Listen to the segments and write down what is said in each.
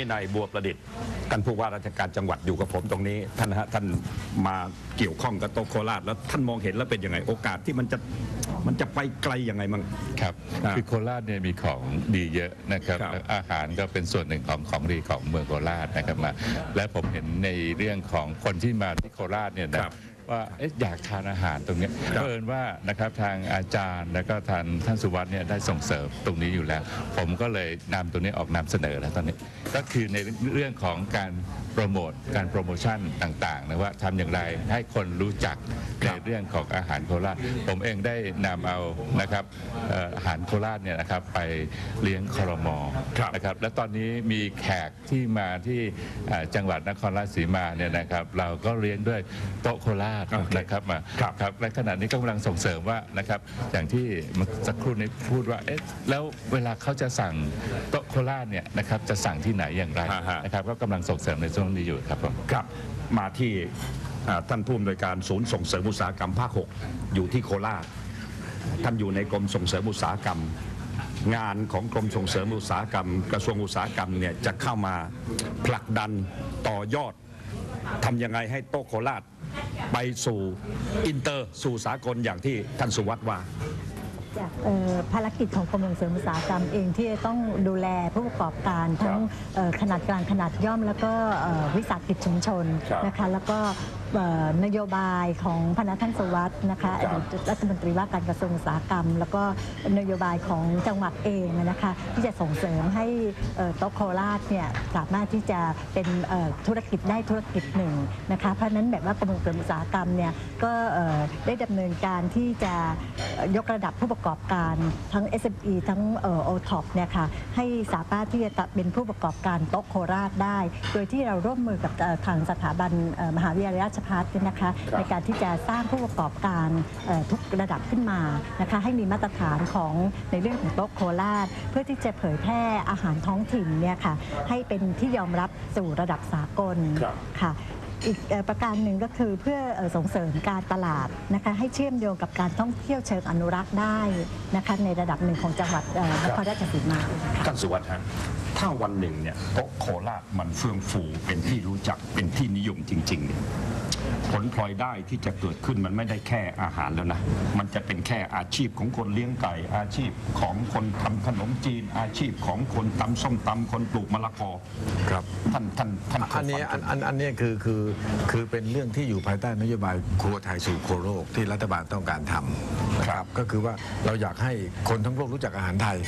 วินัยบัวประดิษฐ์ท่านผู้ว่าราชการจังหวัดอยู่กับผมตรงนี้ ท่านนะฮะท่านมาเกี่ยวข้องกับโตะโคราชแล้วท่านมองเห็นแล้วเป็นยังไงโอกาสที่มันจะมันจะไปไกลยังไงมั่งครับครับ คือโคราชเนี่ยมีของดีเยอะนะครับครับและอาหารก็เป็นส่วนหนึ่งของของดีของเมืองโคราชนะครับมาและผมเห็นในเรื่องของคนที่มาที่โคราชเนี่ยนะครับ ว่าเอ๊ะอยากทานอาหารตรงเนี้ยครับเอิญว่านะครับทางอาจารย์แล้วก็ทางท่านสุวัสด์เนี่ยได้ส่งเสริมตรงนี้อยู่แล้ว ผมก็เลยนำตรงนี้ออกนำเสนอแล้วตอนนี้ ก็คือในเรื่องของการโปรโมทการโปรโมชั่นต่างๆนะว่าทำอย่างไรให้คนรู้จักในเรื่องของอาหารโคราช ผมเองได้นำเอานะครับเอ่ออาหารโคราชเนี่ยนะครับไปเลี้ยงคอรมอครับนะครับและตอนนี้มีแขกที่มาที่เอ่อจังหวัดนครราชสีมาเนี่ยนะครับ เราก็เลี้ยงด้วยโต๊ะโคราชโอเคนะครับมาครับครับและขณะนี้ก็กำลังส่งเสริมว่านะครับอย่างที่เมื่อสักครู่นี้พูดว่าเอ๊ะแล้วเวลาเขาจะสั่งโต๊ะโคราชเนี่ยนะครับจะสั่งที่ไหนอย่างไรอ่าฮะ นะครับก็กำลังส่งเสริมในช่วงนี้อยู่ครับผม ครับมาที่อ่าท่านผู้อำนวยการศูนย์ส่งเสริมอุตสาหกรรมภาค6อยู่ที่โคราชท่านอยู่ในกรมส่งเสริมอุตสาหกรรม งานของกรมส่งเสริมอุตสาหกรรม กระทรวงอุตสาหกรรมเนี่ยจะเข้ามาผลักดันต่อยอดทำยังไงให้โต๊ะโคราช ไปสู่อินเตอร์สู่สากลอย่างที่ท่านสุวัสด์ว่าจากเอ่อภารกิจของกรมส่งเสริมอุตสาหกรรมเองที่จะต้องดูแลผู้ประกอบการทั้งเอ่อขนาดกลางขนาดย่อม แล้วก็เอ่อวิสาหกิจชุมชนครับนะคะแล้วก็เอ่อ นโยบายของพนักท่านสวัสด์นะคะอครับดีตรัฐมนตรีว่าการกระทรวงอุตสาหกรรม แล้วก็นโยบายของจังหวัดเองนะคะที่จะส่งเสริมให้เอ่อโต๊ะโคราชเนี่ยสามารถที่จะเป็นเอ่อธุรกิจได้ธุรกิจหนึ่งนะคะเพราะฉะนั้นแบบว่ากรมส่งเสริมอุตสาหกรรมเนี่ยก็เอ่อได้ดำเนินการที่จะเอ่อยกระดับผู้ประกอบการทั้ง SME ทั้งเโอท็อปเนี่ยค่ะให้สามารถที่จะเป็นผู้ประกอบการโต๊ะโคราชได้ โดยที่เราร่วมมือกับเอ่อทางสถาบันเอ่อมหาวิทยาลัยราชภัฏเนี่ยนะคะครับในการที่จะสร้างผู้ประกอบการเอ่อทุกระดับขึ้นมานะคะให้มีมาตรฐานของในเรื่องของโต๊ะโคราช เพื่อที่จะเผยแพร่อาหารท้องถิ่นเนี่ยค่ะให้เป็นที่ยอมรับสู่ระดับสากลครับค่ะอีกเอ่อประการหนึ่งก็คือเพื่อเอ่อส่งเสริมการตลาดนะคะให้เชื่อมโยงกับการท่องเที่ยวเชิงอนุรักษ์ได้นะคะในระดับหนึ่งของจังหวัดเอ่อนครราชสีมาท่านสุวัสดิ์ฮะ ถ้าวันหนึ่งเนี่ยโต๊ะโคราชมันเฟื่องฟูเป็นที่รู้จักเป็นที่นิยมจริงๆเนี่ยผลพลอยได้ที่จะเกิดขึ้นมันไม่ได้แค่อาหารแล้วนะ มันจะเป็นแค่อาชีพของคนเลี้ยงไก่ อาชีพของคนทำขนมจีน อาชีพของคนตำส้มตำคนปลูกมะละกอครับท่านท่านท่านเคยอันนี้ฟัอังนอันอันนี้คือคือคือเป็นเรื่องที่อยู่ภายใต้นโยบายครัวไทยสู่ครัวโลกที่รัฐบาลต้องการทำ นะครับก็คือว่าเราอยากให้คนทั้งโลกรู้จักอาหารไทย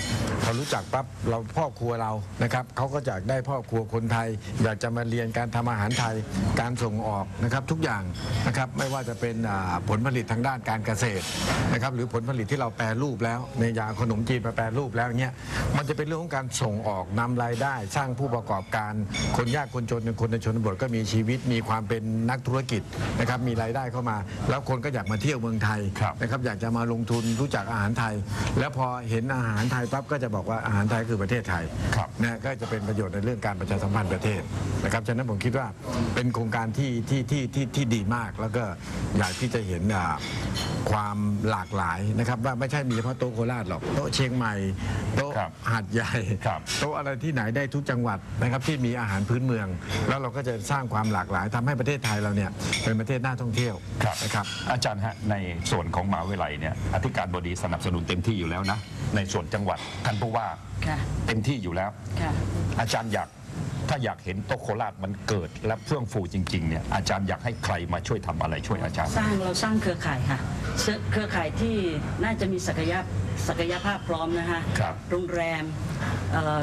พอรู้จักปั๊บเราพ่อครัวเรานะครับเขาก็อยากได้พ่อครัวคนไทย อยากจะมาเรียนการทำอาหารไทย การส่งออกนะครับทุกอย่างนะครับไม่ว่าจะเป็นอ่าผลผลิตทางด้านการเกษตรนะครับหรือผลผลิตที่เราแปรรูปแล้ว ในยางขนมจีนมาแปรรูปแล้วเงี้ยมันจะเป็นเรื่องของการส่งออกนำรายได้ สร้างผู้ประกอบการคนยากคนจนคนในชนบทก็มีชีวิตมีความเป็นนักธุรกิจนะครับมีรายได้เข้ามา แล้วคนก็อยากมาเที่ยวเมืองไทยครับนะครับอยากจะมาลงทุนรู้จักอาหารไทย แล้วพอเห็นอาหารไทยปั๊บก็จะบอกว่าอาหารไทยคือประเทศไทยครับ นะก็จะเป็นประโยชน์ในเรื่องการประชาสัมพันธ์ประเทศนะครับฉะนั้นผมคิดว่าเป็นโครงการที่ที่ที่ที่ที่ดีมาก แล้วก็อยากที่จะเห็นอ่าความหลากหลายนะครับว่าไม่ใช่มีเฉพาะโต๊ะโคราชหรอกโต๊ะเชียงใหม่โต๊ะครับหาดใหญ่ ครับ โต๊ะอะไรที่ไหนได้ทุกจังหวัดนะครับที่มีอาหารพื้นเมือง แล้วเราก็จะสร้างความหลากหลายทำให้ประเทศไทยเราเนี่ยเป็นประเทศน่าท่องเที่ยวครับ นะครับ อาจารย์ฮะในส่วนของมหาวิทยาลัยเนี่ยอธิการบดีสนับสนุนเต็มที่อยู่แล้วนะ ในส่วนจังหวัดท่านผู้ว่าค่ะเต็มที่อยู่แล้ว ค่ะ อาจารย์อยากถ้าอยากเห็นโต๊ะโคราชมันเกิดและเฟื่องฟูจริงๆเนี่ยอาจารย์อยากให้ใครมาช่วยทำอะไรช่วยอาจารย์ สร้างเราสร้างเครือข่ายค่ะเชื่อเครือข่ายที่น่าจะมีศักยภาพศักยภาพพร้อมนะคะครับโรงแรมเอ่อ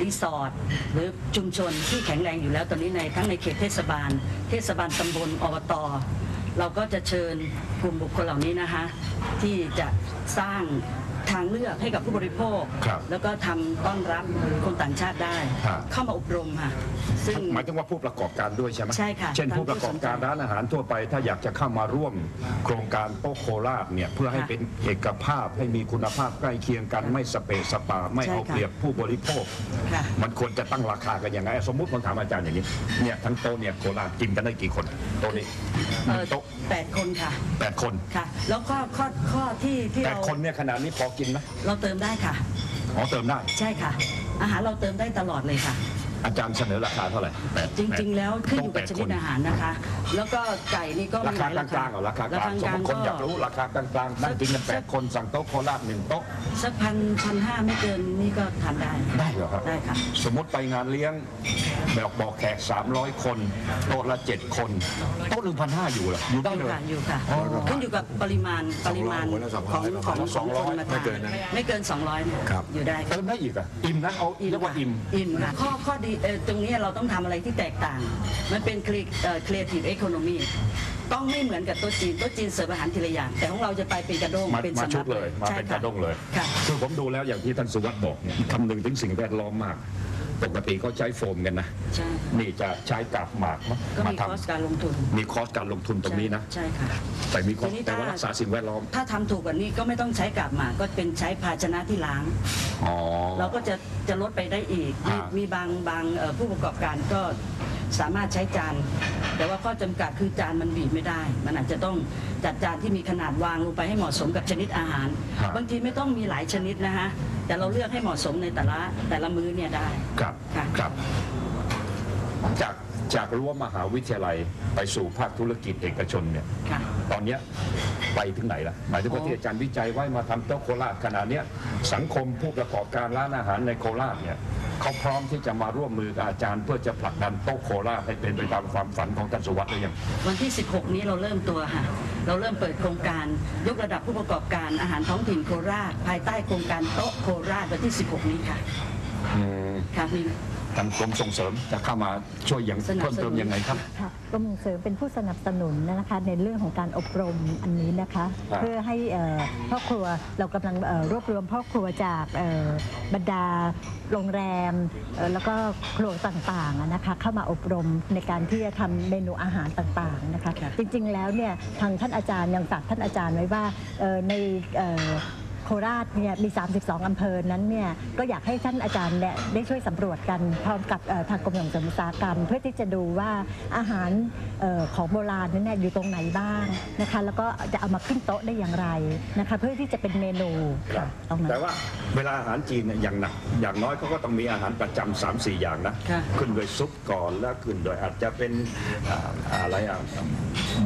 รีสอร์ทหรือชุมชนที่แข็งแรงอยู่แล้วตอนนี้ในทั้งในเขตเทศบาล เทศบาลตำบลอบต เราก็จะเชิญกลุ่มบุคคลเหล่านี้นะคะที่จะสร้าง ทางเลือกให้กับผู้บริโภค ครับแล้วก็ทำต้อนรับคนต่างชาติได้ครับเข้ามาอบรมค่ะ ซึ่ง หมายถึงว่าผู้ประกอบการด้วยใช่ไหมใช่ค่ะเช่นผู้ประกอบการร้านอาหารทั่วไป ถ้าอยากจะเข้ามาร่วมโครงการโต๊ะโคราชเนี่ยเพื่อให้ค่ะเป็นเอกภาพให้มีคุณภาพใกล้เคียงกันไม่สเปะสปาไม่ใช่เอาค่ะ เปรียบผู้บริโภค ค่ะมันควรจะตั้งราคากันยังไงสมมุติผมถามอาจารย์อย่างนี้เนี่ยทั้งโต๊ะเนี่ยโคราชกินกันได้กี่คนโต๊ะนี้หเอ่นึ่องโต๊ะแปดคนค่ะ แปดคน ค่ะ แล้วก็ข้อข้อที่ที่แปดเรา คนเนี่ยขนาดนี้พอกินไหมเราเติมได้ค่ะ อ๋อเติมได้ ใช่ค่ะ อาหารเราเติมได้ตลอดเลยค่ะ อาจารย์เสนอราคาเท่าไหร่แปดจริง ๆ แล้วขึ้นอยู่กับโต๊ะแปดชนิดคนอาหารนะคะ แล้วก็ไก่นี่ก็รามีคาหลายกลางๆเหรอราคากลางสมมติๆคนอยากก็รู้ราคากลางๆนั่งกินกันแปดคนสั่งโต๊ะโคราชหนึ่งโต๊ะสักพันพันห้าไม่เกินนี่ก็ทานได้ ได้เหรอครับ ได้ค่ะ สมมติไปงานเลี้ยงแบบบอกแขก 300 คน โต๊ะละ 7 คน โต๊ะหนึ่งพันห้าอยู่เหรออยู่ได้อเลยู่ยค่ะอยู่ค่ะขึ้นอยู่กับปริมาณปริมาณหัวละของ200ของสองร้อยคนมาทานไม่เกินนั้นไม่เกิน 200เนี่ยครับ อยู่ได้เติมได้อีกอะ อิ่มนะ เอาเรียกว่าอิ่ม อิ่มค่ะข้อข้อดีเอ่อตรงนี้เราต้องทำอะไรที่แตกต่าง มันเป็น crea- เอ่อ creative economy ต้องไม่เหมือนกับโต๊ะจีนโต๊ะจีนเสิร์ฟอาหารทีละอย่าง แต่ของเราจะไปเป็นกระด้งมาเป็นมาสำชุรัดบเลยมาใช่เป็นกค่ระด้งเลยค่ะ คือผมดูแล้วอย่างที่ท่านสุวัสด์บอกเนี่ยคำนึงถึงสิ่งแวดล้อมมาก ปกติเขาใช้โฟมกันนะ ใช่นี่จะใช้กาบหมากมั้งก็มามีทคอสการลงทุนำมีคอสการลงทุนตรงนี้นะ ใช่ค่ะ แต่มีคอสทีนี้แต่ว่าถ้า รักษาสิ่งแวดล้อมถ้าทำถูกกว่านี้ก็ไม่ต้องใช้กาบหมากก็เป็นใช้ภาชนะที่ล้าง อ๋อ เราก็จะจะลดไปได้อีก มีอ่ามี มีบางบางเอ่อผู้ประกอบการก็ สามารถใช้จาน แต่ว่าข้อจำกัดคือจานมันบีบไม่ได้ มันอาจจะต้องจัดจานที่มีขนาดวางลงไปให้เหมาะสมกับชนิดอาหาร ครับ บางทีไม่ต้องมีหลายชนิดนะฮะแต่เราเลือกให้เหมาะสมในแต่ละแต่ละมื้อเนี่ยได้ ครับค่ะ ครับ จาก จากรั้วมหาวิทยาลัยไปสู่ภาคธุรกิจเอกชนเนี่ยค่ะ ตอนเนี้ยไปถึงไหนล่ะหมายถึงว่าโอ้ที่อาจารย์วิจัยไว้มาทำโต๊ะโคราชขนาดเนี้ยสังคมผู้ประกอบการร้านอาหารในโคราชเนี่ยเขาพร้อมที่จะมาร่วมมือกับอาจารย์เพื่อจะผลักดันโต๊ะโคราชให้เป็นไปตามความฝันของท่านสุวัสดิ์หรือยัง วันที่ 16 นี้เราเริ่มตัวค่ะ เราเริ่มเปิดโครงการยกระดับผู้ประกอบการอาหารท้องถิ่นโคราช ภายใต้โครงการโต๊ะโคราชวันที่ 16 นี้ค่ะค่ะมี ทางกรมส่งเสริมจะเข้ามาช่วยอย่างสนับสนุน เพิ่มเติมยังไงครับ ค่ะกรมส่งเสริมเป็นผู้สนับสนุนนะคะในเรื่องของการอบรมอันนี้นะคะ ครับ เพื่อให้เอ่อพ่อครัวเรากำลังเอ่อรวบรวมพ่อครัวจากเอ่อบรรดาโรงแรมเอ่อแล้วก็ครัวต่างๆอะนะคะเข้ามาอบรมในการที่จะทำเมนูอาหารต่างๆนะคะค่ะจริงๆแล้วเนี่ยทางท่านอาจารย์ยังฝากท่านอาจารย์ไว้ว่าเอ่อในเอ่อ โคราชเนี่ยมี 32 อำเภอนั้นเนี่ยก็อยากให้ท่านอาจารย์เนี่ยได้ช่วยสำรวจกันพร้อมกับเอ่อทางกรมส่งเสริมอุตสาหกรรม เพื่อที่จะดูว่าอาหารเอ่อของโบราณนั้นเนี่ยอยู่ตรงไหนบ้างนะคะ แล้วก็จะเอามาขึ้นโต๊ะได้อย่างไรนะคะ เพื่อที่จะเป็นเมนูค่ะตรงนั้น แต่ว่าเวลาอาหารจีนเนี่ยอย่างหนัก อย่างน้อยเขาก็ต้องมีอาหารประจำสามสี่อย่างนะ ค่ะ ขึ้นโดวยซุปก่อนแล้วขึ้นโดยอาจจะเป็นอ่าอะไรอะ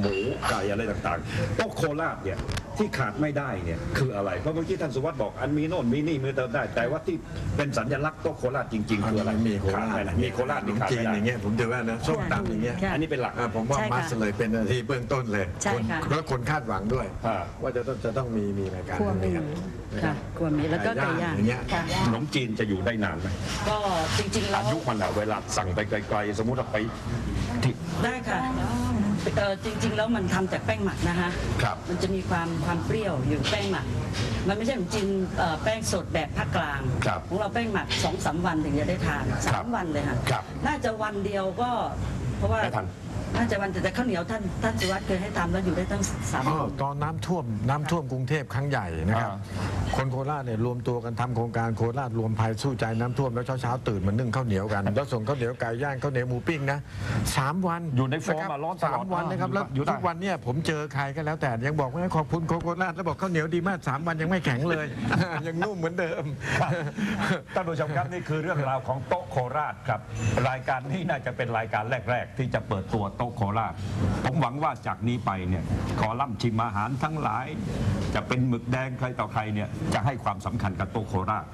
หมูไก่อะไรต่างๆโต๊ะโคราชเนี่ยที่ขาดไม่ได้เนี่ยคืออะไร เพราะเมื่อกี้ท่านสุวัสด์บอกอันมีโน่นมีนี่มือเติมได้ แต่ว่าที่เป็นสัญลักษณ์โต๊ะโคราชจริงๆคืออะไรมีโคราชขดไม่ได้มีโคราชขนนี่มขาดจีนไม่ได้อย่างเงี้ยผมถือว่านะส้มตำอย่างเงี้ย ค่ะ อันนี้เป็นหลัก อ่าผมว่าใช่ค่ะมัสเลยเป็นนาทีเบื้องต้นเลยใช่คนค่ะ แล้วคนคาดหวังด้วย อ่า ว่าจะต้องจะต้องมีมีรายการครัวพวกนี้หมูนะคค่ะรับกวมีแล้วก็ไก่ย่างอย่างเงี้ย ค่ะขนมจีนจะอยู่ได้นานไหมก็จริงๆแล้อาวยุมันอะเวลาสั่งไปไกลๆสมมุติเราไปที่ได้ค่ะ เอ่อจริง ๆ แล้วมันทำจากแป้งหมักนะคะครับ มันจะมีความความเปรี้ยวอยู่แป้งหมัก มันไม่ใช่ขนมจีนเอ่อแป้งสดแบบภาคกลางครับของเราแป้งหมักสองสามวันถึงจะได้ทานครัสาบมวันเลยค่ะครับน่าจะวันเดียวก็ เพราะว่าได้ทัน น่าจะวันแต่ข้าวเหนียวท่านท่านสุวัสดิ์เคยให้ทำแล้วอยู่ได้ตั้งสามอ๋อวันตอนน้ำท่วมน้ำท่วมกรุงเทพครั้งใหญ่นะครับ อ่าคนโคราชเนี่ยรวมตัวกันทำโครงการโคราชรวมภัยสู้ใจน้ำท่วมแล้วเช้าๆตื่นมานึ่งข้าวเหนียวกัน แล้วส่งข้าวเหนียวไก่ย่างข้าวเหนียวหมูปิ้งนะสามวันอยู่ในโฟมะคบอะร้อนตลอดสามวันนะครับแล้วอยู่ได้ทุกวันเนี่ยผมเจอใครก็แล้วแต่ยังบอกว่าขอบคุณโคราชแล้วบอกข้าวเหนียวดีมากสามวันยังไม่แข็งเลย ยังนุ่มเหมือนเดิมท่านผู้ชมครับนี่คือเรื่องราวของโต๊ะโคราชครับ รายการนี้น่าจะเป็นรายการแรก ๆ ที่จะเปิดตัวโต๊ะโคราชผมหวังว่าจากนี้ไปเนี่ยคอลัมน์ชิมอาหารทั้งหลาย จะเป็นหมึกแดงใครต่อใครเนี่ยจะให้ความสำคัญกับโต๊ะโคราช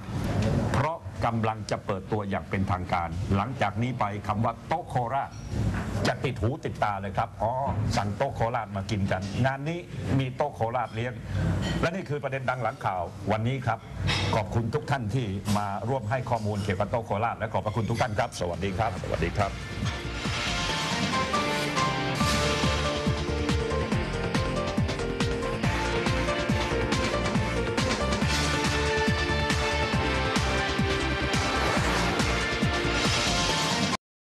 เพราะกำลังจะเปิดตัวอย่างเป็นทางการ หลังจากนี้ไปคำว่าโต๊ะโคราชจะติดหูติดตาเลยครับ อ๋อ สั่งโต๊ะโคราชมากินกัน งานนี้มีโต๊ะโคราชเลี้ยง และนี่คือประเด็นดังหลังข่าววันนี้ครับ ขอบคุณทุกท่านที่มาร่วมให้ข้อมูลเกี่ยวกับโต๊ะโคราชและขอบพระคุณทุกท่านครับ สวัสดีครับ สวัสดีครับ